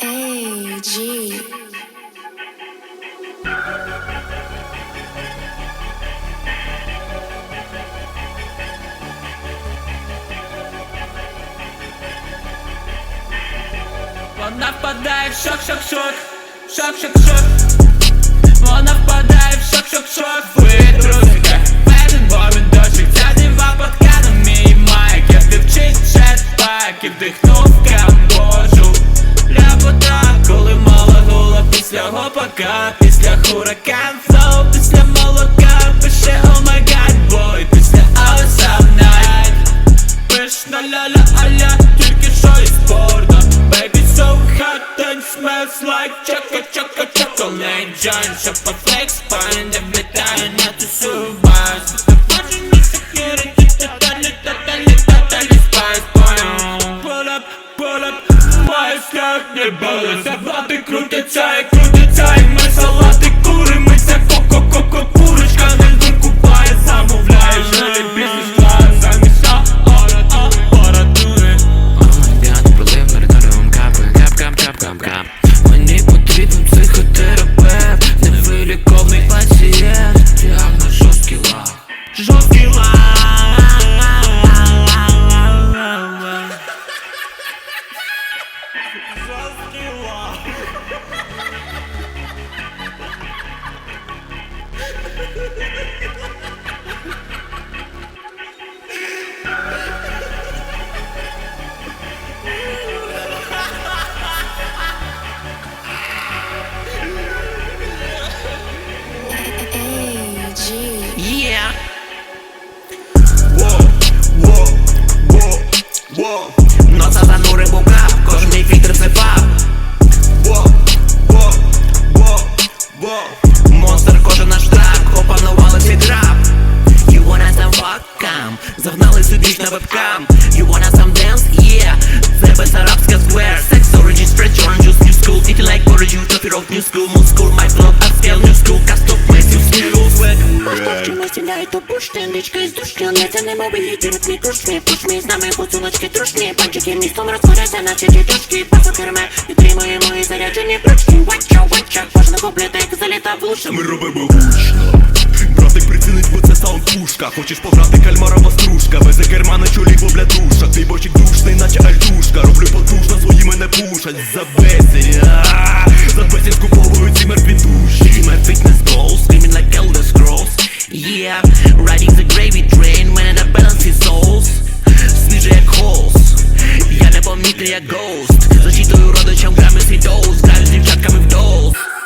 Эй, нападает, в шок-шок-шок, шок-шок-шок. Она впадает шок, шок Вона впадає в шок, шок, шок Ви трусика, педен бомбін дощик. Ця дива подканом мій майк. Я вивчить jetpack і вдихнув Камбоджу Ляпота, коли мала гула після гопака Після хуракан флоу, після молока. Пише oh my god boy, після awesome night Пишна ляля аля, тільки smells like choco choco chocolate Joint, щоб пофлекс, пайн, де влітає на тусувань Запрошені security, тоталі, тоталі, тоталі спайс Pull up, pull up, має шлях не буде Салати крутяться і крутяться, school Moon school, my flow, upscale, new school place, new skills Swag Що сідає, то пуштиничка із душки Лється немов її ритмі кружки Пушмі з нами поцілочки трушні Панчики містом розходяться, наче тітушки Пасо керме, підтримує мої заряджені прочки Вача, вача, кожного блітек заліта в луша Ми робимо гучно Братик прицінить, бо це саунд пушка. Хочеш пограти кальмарова стружка. Без керма на чолі бобля душа Твій бочик душний, наче альтушка. Роблю потужно, свої мене пушать. За безцінь, yeah Riding the gravy train when I balance his souls. Sniżę jak host Ja napomnity jak ghost. Защитою рода ciągamy swój dose Gramy z nim w dose